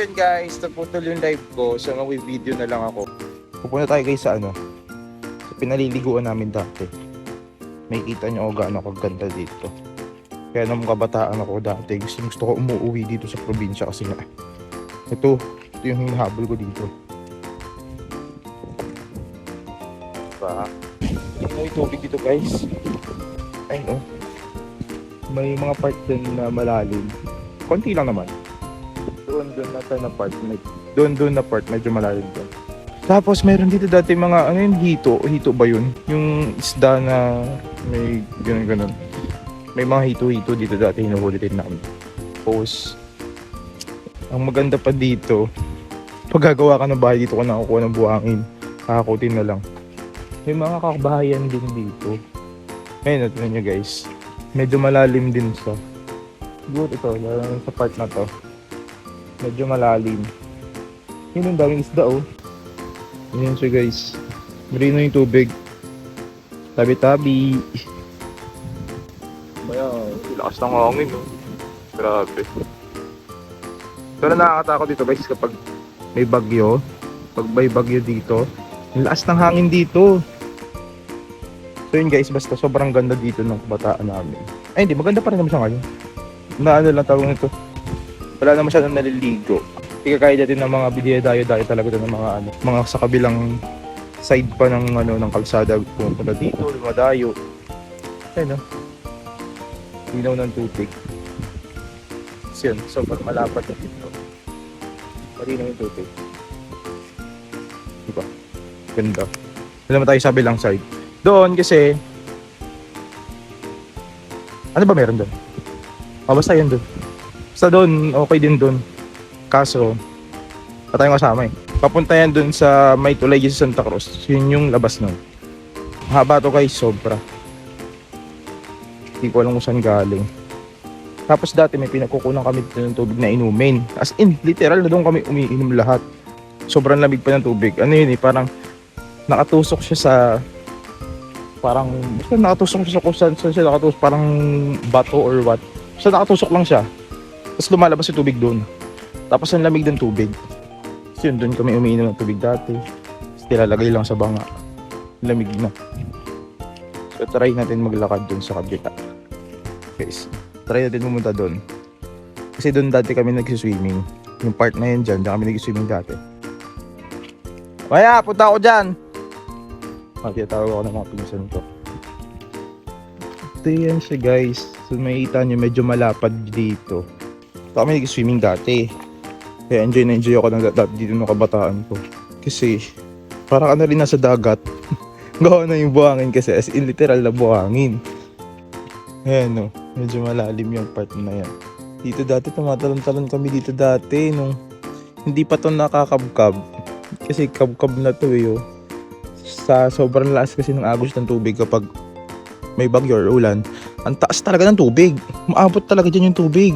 yun guys, naputol yung live ko. So mawi-video na lang ako. Pupunta tayo guys sa ano, sa pinaliliguan namin dati. May kita niyo ako gaano kaganda dito. Kaya nung kabataan ako dati, gusto, gusto ko umuwi dito sa probinsya kasi nga. Ito, ito yung hinahabol ko dito. Diba? Yung tubig dito guys. Ayun oh. May mga part din na malalim. Konti lang naman. Doon, doon na tayo na part. Doon, doon na part. Medyo malalim doon. Tapos meron dito dati mga, ano yun, hito. Hito ba yun? Yung isda na may ganun ganun. May mga hito-hito dito dati hinuhuli din namin. Tapos, ang maganda pa dito, pag gagawa ka ng bahay dito ko nakukuha ng buhangin. Kakakutin na lang. May mga kabahayan din dito. Ayun, ito nyo guys. Medyo malalim din siya. Good ito, lalo sa part na to. Medyo malalim. Yun ang daming isda oh. Yun siya guys. Marino yung tubig. Tabi-tabi. Baya, lakas ng hangin oh. Grabe. Pero nakakatakot dito guys kapag may bagyo. Pag may bagyo dito. Ang lakas ng hangin dito. So yun guys, basta sobrang ganda dito ng kabataan namin. Ay hindi, maganda pa rin naman siya ngayon. Na ano lang tawag nito. Wala na naliligo. Hindi ka kaya dati ng mga bidiya-dayo-dayo talaga doon ng mga ano, mga sa kabilang side pa ng ano ng kalsada pumunta dito, lumadayo. Ayun no. Linaw ng tubig. So yun, sobrang malapad na dito. Malinaw yung tubig. Diba? Ganda. Wala naman tayo sa bilang side. Doon kasi ano ba meron doon? Oh, basta yun doon. Basta doon, okay din doon. Kaso, pa tayong kasama eh. Papunta yan doon sa may tulay sa Santa Cruz. Yun yung labas nun. Haba to guys, sobra. Hindi ko alam kung saan galing. Tapos dati may pinagkukunan kami dito ng tubig na inumin. As in, literal na doon kami umiinom lahat. Sobrang lamig pa ng tubig. Ano yun eh, parang nakatusok siya sa parang basta nakatusok siya sa kung saan siya nakatusok parang bato or what basta nakatusok lang siya tapos lumalabas yung tubig doon. Tapos ang lamig ng tubig. So yun doon kami umiinom ng tubig dati. Tapos nilalagay lang sa banga. Lamig na. So try natin maglakad doon sa kabila. Guys try natin pumunta doon. Kasi doon dati kami nagsiswimming yung part na yun dyan dyan kami nagsiswimming dati. Maya, punta ako dyan! Ah, tinatawag ako ng mga pinsan ko. Ito yan siya guys. So makikita nyo medyo malapad dito. Kami nag-swimming dati. Kaya enjoy na enjoy ako ng dito ng kabataan ko. Kasi para ka na rin nasa dagat. Gawa na yung buhangin kasi as in literal na buhangin. Ayan no, medyo malalim yung part na yan. Dito dati tumatalon-talon kami dito dati nung hindi pa to nakakabkab. Kasi kabkab na to eh oh sa sobrang lakas kasi ng agos ng tubig kapag may bagyo or ulan, ang taas talaga ng tubig. Maabot talaga dyan yung tubig.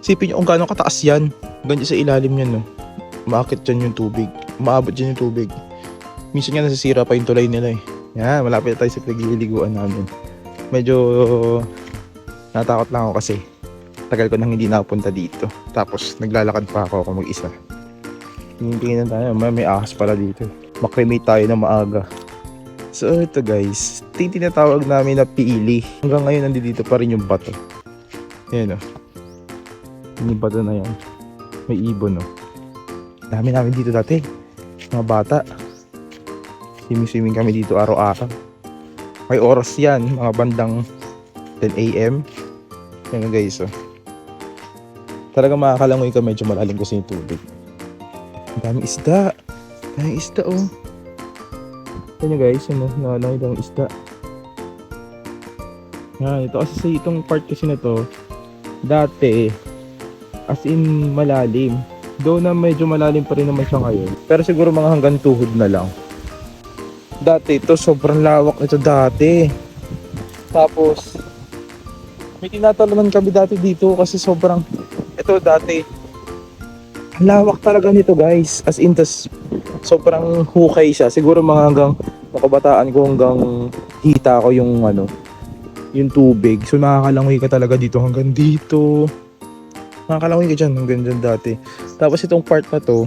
Sipin nyo kung gaano kataas yan. Ganyan sa ilalim yan, no. Maakit dyan yung tubig. Maabot dyan yung tubig. Minsan nga nasisira pa yung tulay nila eh. Yan, malapit na tayo sa pinagliliguan namin. Medyo natakot lang ako kasi tagal ko nang hindi nakapunta dito. Tapos naglalakad pa ako ako mag-isa. Tingin-tingin tayo, may, may ahas pala dito. Makrimate tayo na maaga. So ito guys, tinatawag namin na piili. Hanggang ngayon nandito pa rin yung bato. Ayan o. Yung bato na yan. May ibon o. Dami namin dito dati. Mga bata. Swimming-swimming kami dito araw-araw. May oras yan, mga bandang 10 a.m. Yan guys o. Talaga makakalangoy ka medyo malalim kasi yung tubig. Ang daming isda. Daming isda oh. Yan guys, ano, nakakita ng isda. Yan, ito kasi itong part kasi na to, dati, as in malalim. Though na medyo malalim pa rin naman siya ngayon. Pero siguro mga hanggang tuhod na lang. Dati, ito sobrang lawak nito dati. Tapos, may tinatalunan kami dati dito kasi sobrang, ito dati, lawak talaga nito guys. As in, tas sobrang hukay siya. Siguro mga hanggang makabataan ko hanggang hita ko yung ano, yung tubig. So nakakalangoy ka talaga dito hanggang dito. Nakakalangoy ka dyan hanggang dyan dati. Tapos itong part na to,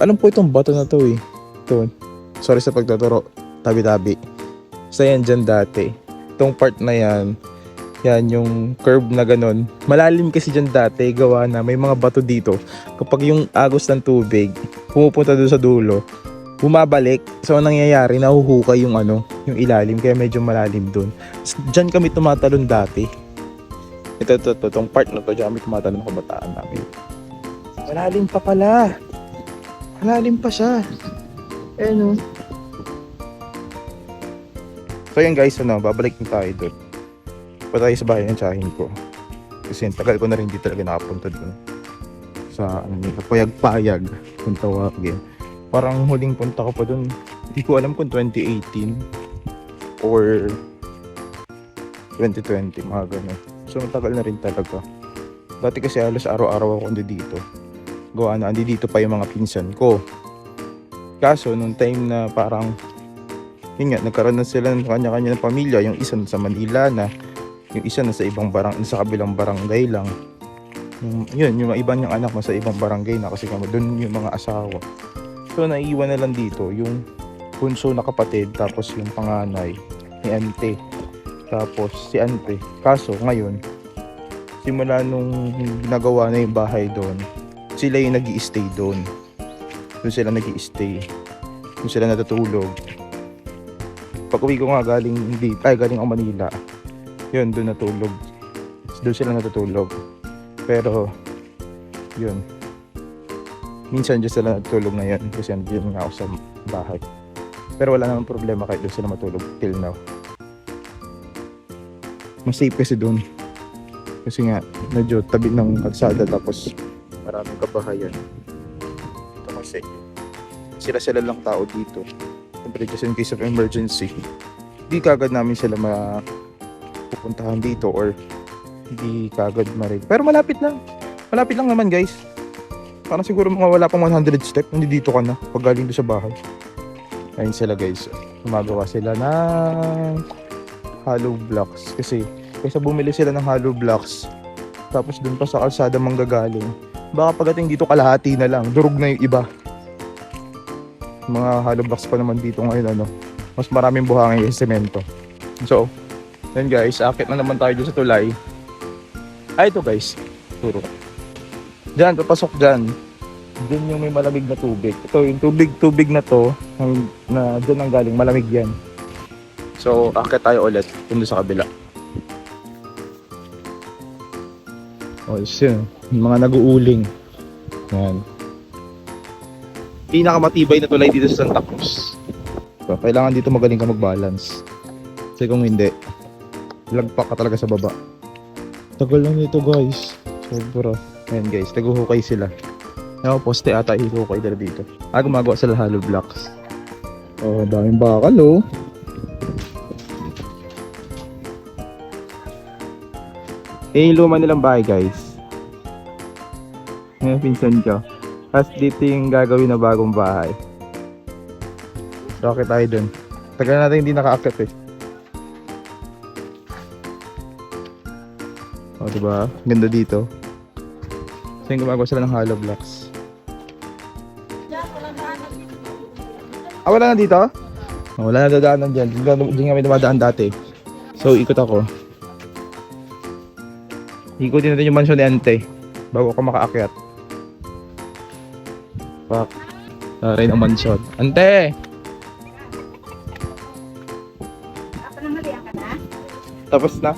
alam po itong bato na to eh. Ito, sorry sa pagtuturo, tabi-tabi. Sa yan dyan dati. Itong part na yan, yan yung curve na ganun. Malalim kasi dyan dati, gawa na may mga bato dito. Kapag yung agos ng tubig, pumupunta doon sa dulo, bumabalik. So, ang nangyayari, nahuhukay yung ano, yung ilalim, kaya medyo malalim doon. Diyan kami tumatalon dati. Ito, ito, ito, itong part na to, diyan kami tumatalon ng kabataan namin. Malalim pa pala. Malalim pa siya. Eh, no. So, yan guys, ano, babalik na tayo doon. Pa tayo sa bahay ng tsahin ko. Kasi tagal ko na rin di talaga nakapunta doon. Sa, ano, payag-payag, kung tawagin. Parang huling punta ko pa doon, hindi ko alam kung 2018 or 2020, mga ganun. So, matagal na rin talaga. Dati kasi halos araw-araw ako ando dito. Gawa na, andi dito pa yung mga pinsan ko. Kaso, nung time na parang, yun nga, nagkaroon na sila ng kanya-kanya ng pamilya. Yung isa sa Manila na, yung isa na sa ibang barang, sa kabilang barangay lang. Yung, yun, yung iba niyang anak na sa ibang barangay na kasi kamo doon yung mga asawa. So, naiwan na lang dito yung bunso na kapatid, tapos yung panganay ni ante. Tapos si ante. Kaso, ngayon, simula nung ginagawa na yung bahay doon, sila yung nag stay doon. Doon sila nag stay Doon sila natutulog. Pag uwi ko nga galing, hindi, ay galing ako Manila, yun, doon natulog. Doon sila natutulog. Pero, yun. Minsan dyan sila natulog na yun kasi nandiyan nga ako sa bahay. Pero wala namang problema kahit doon sila matulog till now. Mas safe kasi doon. Kasi nga, medyo tabi ng kalsada tapos maraming kabahayan. Ito kasi, sila-sila lang tao dito. Siyempre, just in case of emergency, hindi kagad namin sila mapupuntahan dito or hindi kagad marig. Pero malapit lang. Malapit lang naman guys. Parang siguro mga wala pang 100 step, nandito ka na pag galing doon sa bahay. Ayun sila guys. Gumagawa sila ng hollow blocks. Kasi kaysa bumili sila ng hollow blocks, tapos dun pa sa kalsada manggagaling, baka pagdating dito kalahati na lang, durog na yung iba. Mga hollow blocks pa naman dito ngayon ano. Mas maraming buhangin yung semento. So, then guys, akit na naman tayo dyan sa tulay. Ay, ito guys. Turo. Diyan, papasok dyan. Diyan yung may malamig na tubig. Ito, yung tubig-tubig na to, na dyan ang galing, malamig yan. So, akit tayo ulit, dun sa kabila. Oh, yun. Mga nag-uuling. Yan. Pinakamatibay na tulay dito sa Santa Cruz. So, kailangan dito magaling ka mag-balance. Kasi kung hindi, lagpak ka talaga sa baba. Tagal lang nito guys. Sobra. Ayan guys, naguhukay sila. Ako, poste ata ihukay nila dito. Ah, gumagawa sila hollow blocks. Oh, daming bakal oh. Eh, yung luma nilang bahay guys. Ngayon, pinsan ko. Tapos dito yung gagawin na bagong bahay. Rocket tayo dun. Tagal natin hindi nakaakit eh. O, oh, diba? Ganda dito. So, yung gumagawa sila ng hollow blocks. Ah, wala na dito? Oh, wala na dadaanan dyan. Diyan kami dumadaan dati. So, ikot ako. Ikutin natin yung mansion ni Ante. Bago ako makaakyat. Fuck. Taray ng mansion. Ante! Ako na mali ka na? Tapos na?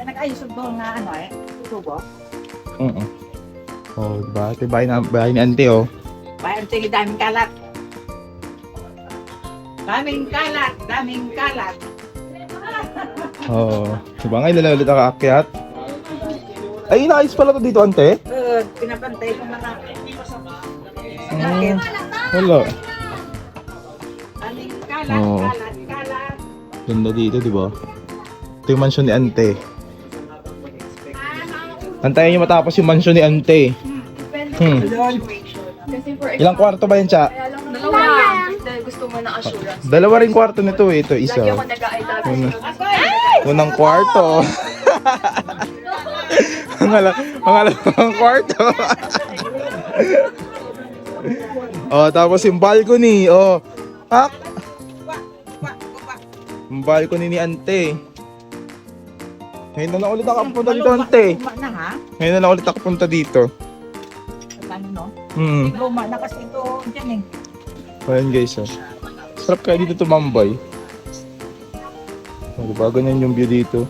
Na nag-ayos ang doon na ano eh, tubo. Oo. Oh, diba? Ito bahay, na, bahay ni Ante, oh. Bayan sige daming kalat. Daming kalat, daming kalat. Oo. Oh. Diba ngayon na ulit nakaakyat? Ay, inaayos pala to dito, Ante? Uh, pinapantay ko mga Hmm. Wala. daming kalat, Oo. kalat, kalat. Ganda dito, di ba? Ito yung mansion ni Ante. Antayin nyo matapos yung mansion ni Ante. Hmm. Ilang kwarto ba yan, Cha? Dalawa. Dahil gusto mo ng assurance. Dalawa rin kwarto nito eh. Ito, Lagi isa. ako nag-I love you. Unang kwarto. Pangala, pangalawang kwarto. oh, tapos yung balcony. Oh. Pak! Yung balcony ni ante. Ngayon na lang ulit ako punta dito, ante. Luma na ha? Ngayon na lang ulit ako punta dito. Ano no? Hmm. Luma na kasi ito dyan eh. Ayan guys, oh. Sarap kaya dito tumambay. Oh, diba? Ganyan yung view dito.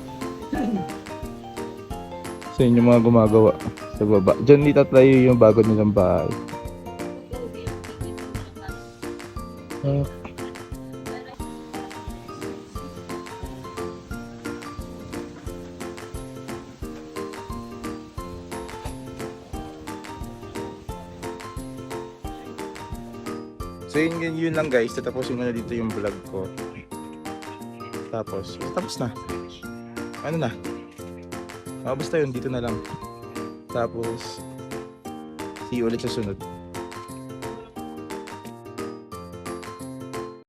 Sa inyo mga gumagawa sa baba. Diyan dito tayo yung bago nilang bahay. Ah. So yun, yun, yun lang guys. Tatapusin ko na dito yung vlog ko. Tapos, tapos na. Ano na? Ah, basta yun, dito na lang. Tapos, see you ulit sa sunod.